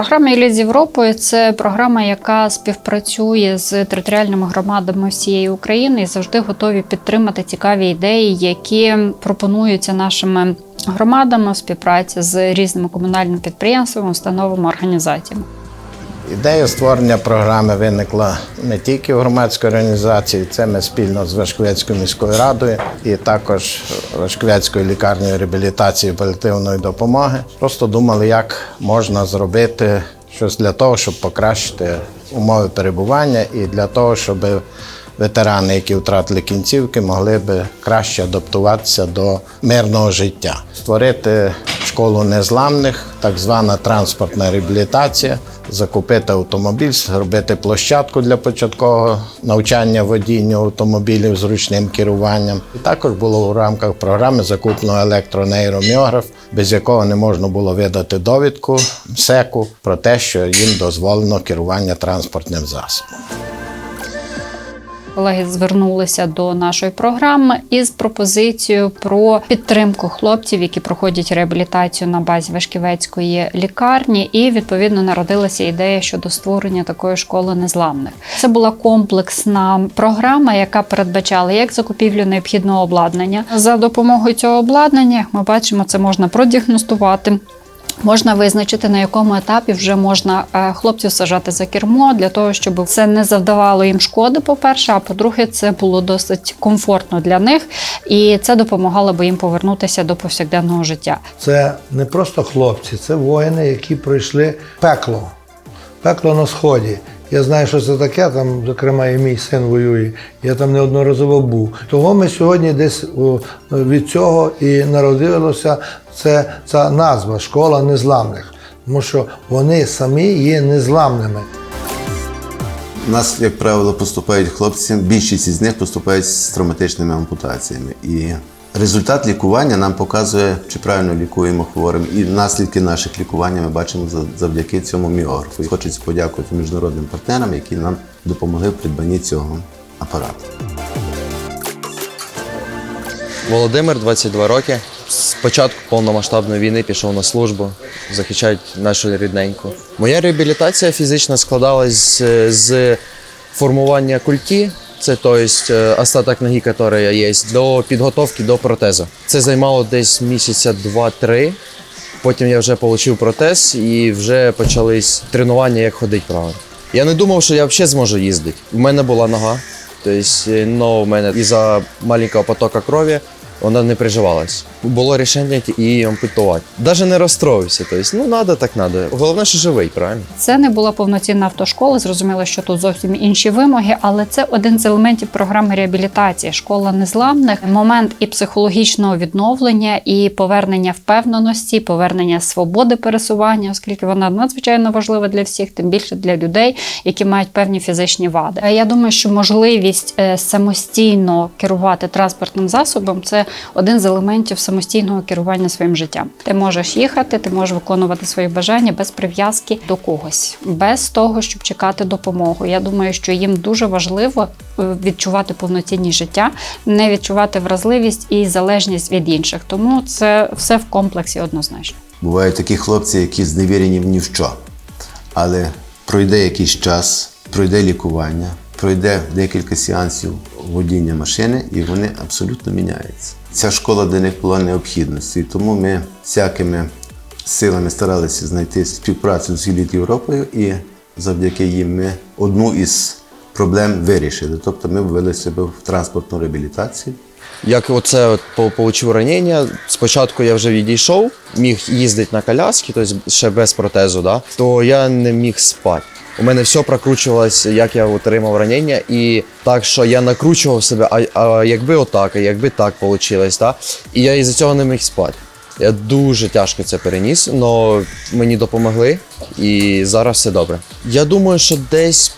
Програма «Еліт з Європою це програма, яка співпрацює з територіальними громадами всієї України і завжди готові підтримати цікаві ідеї, які пропонуються нашими громадами у співпраці з різними комунальними підприємствами, установами, організаціями. Ідея створення програми виникла не тільки в громадській організації, це ми спільно з Вершковецькою міською радою і також Вершковецькою лікарнею реабілітації паліативної допомоги. Просто думали, як можна зробити щось для того, щоб покращити умови перебування і для того, щоб ветерани, які втратили кінцівки, могли би краще адаптуватися до мирного життя, створити школу незламних, так звана транспортна реабілітація, закупити автомобіль, зробити площадку для початкового навчання водінню автомобілів з ручним керуванням. І також було у рамках програми закуплено електронейроміограф, без якого не можна було видати довідку МСЕКу про те, що їм дозволено керування транспортним засобом. Колеги звернулися до нашої програми із пропозицією про підтримку хлопців, які проходять реабілітацію на базі Вишківецької лікарні, і відповідно народилася ідея щодо створення такої школи незламних. Це була комплексна програма, яка передбачала як закупівлю необхідного обладнання. За допомогою цього обладнання, як ми бачимо, це можна продіагностувати. Можна визначити, на якому етапі вже можна е, хлопців сажати за кермо для того, щоб це не завдавало їм шкоди, по-перше, а по-друге, це було досить комфортно для них, і це допомагало би їм повернутися до повсякденного життя. Це не просто хлопці, це воїни, які пройшли пекло. Пекло на сході. Я знаю, що це таке, там, зокрема, і мій син воює. Я там неодноразово був. Того ми сьогодні десь від цього і народилося це, ця назва школа незламних. Тому що вони самі є незламними. У нас, як правило, поступають хлопці, більшість із них поступають з травматичними ампутаціями. І результат лікування нам показує, чи правильно лікуємо хворим. І наслідки наших лікувань ми бачимо завдяки цьому міографу. І Хочеться подякувати міжнародним партнерам, які нам допомогли в придбанні цього апарату. Володимир, 22 роки. З початку повномасштабної війни пішов на службу, захищають нашу рідненьку. Моя реабілітація фізична складалась з, з формування культі, це тобто остаток ноги, яка є, до підготовки до протезу. Це займало десь місяця два-три. Потім я вже отримав протез і вже почались тренування, як ходити правильно. Я не думав, що я взагалі зможу їздити. У мене була нога, тобто, но в мене із-за маленького потока крові вона не приживалась. Було рішення її ампутувати. Навіть не розстроївся. Тобто, ну треба, так треба. Головне, що живий, правильно? Це не була повноцінна автошкола. Зрозуміло, що тут зовсім інші вимоги, але це один з елементів програми реабілітації. Школа незламних момент і психологічного відновлення, і повернення впевненості, повернення свободи пересування, оскільки вона надзвичайно важлива для всіх, тим більше для людей, які мають певні фізичні вади. Е, Я думаю, що можливість е, самостійно керувати транспортним засобом це один з елементів самостійного керування своїм життям. Ти можеш їхати, ти можеш виконувати свої бажання без прив'язки до когось, без того, щоб чекати допомогу. Я думаю, що їм дуже важливо е, відчувати повноцінність життя, не відчувати вразливість і залежність від інших. Тому це все в комплексі однозначно. Бувають такі хлопці, які зневірені в ні в що. Але пройде якийсь час, пройде лікування, пройде декілька сеансів водіння машини, і вони абсолютно міняються. Ця школа для них була необхідністю, і тому ми всякими силами старалися знайти співпрацю з «Еліт Європою, і завдяки їм ми одну із проблем вирішили. Тобто ми ввели себе в транспортну реабілітацію. Як оце по- получив ранення, спочатку я вже відійшов, міг їздити на коляскі, тобто ще без протезу, да, то я не міг спати. У мене все прокручувалось, як я отримав ранення, і так, що я накручував себе, а, а якби отак, а якби так вийшло, да? і я із-за цього не міг спати. Я дуже тяжко це переніс, але мені допомогли, і зараз все добре. Я думаю, що десь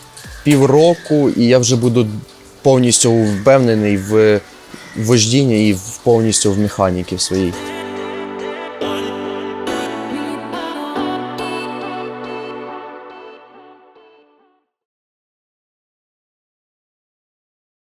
півроку, і я вже буду повністю впевнений в вождінні і повністю в механіки своїй.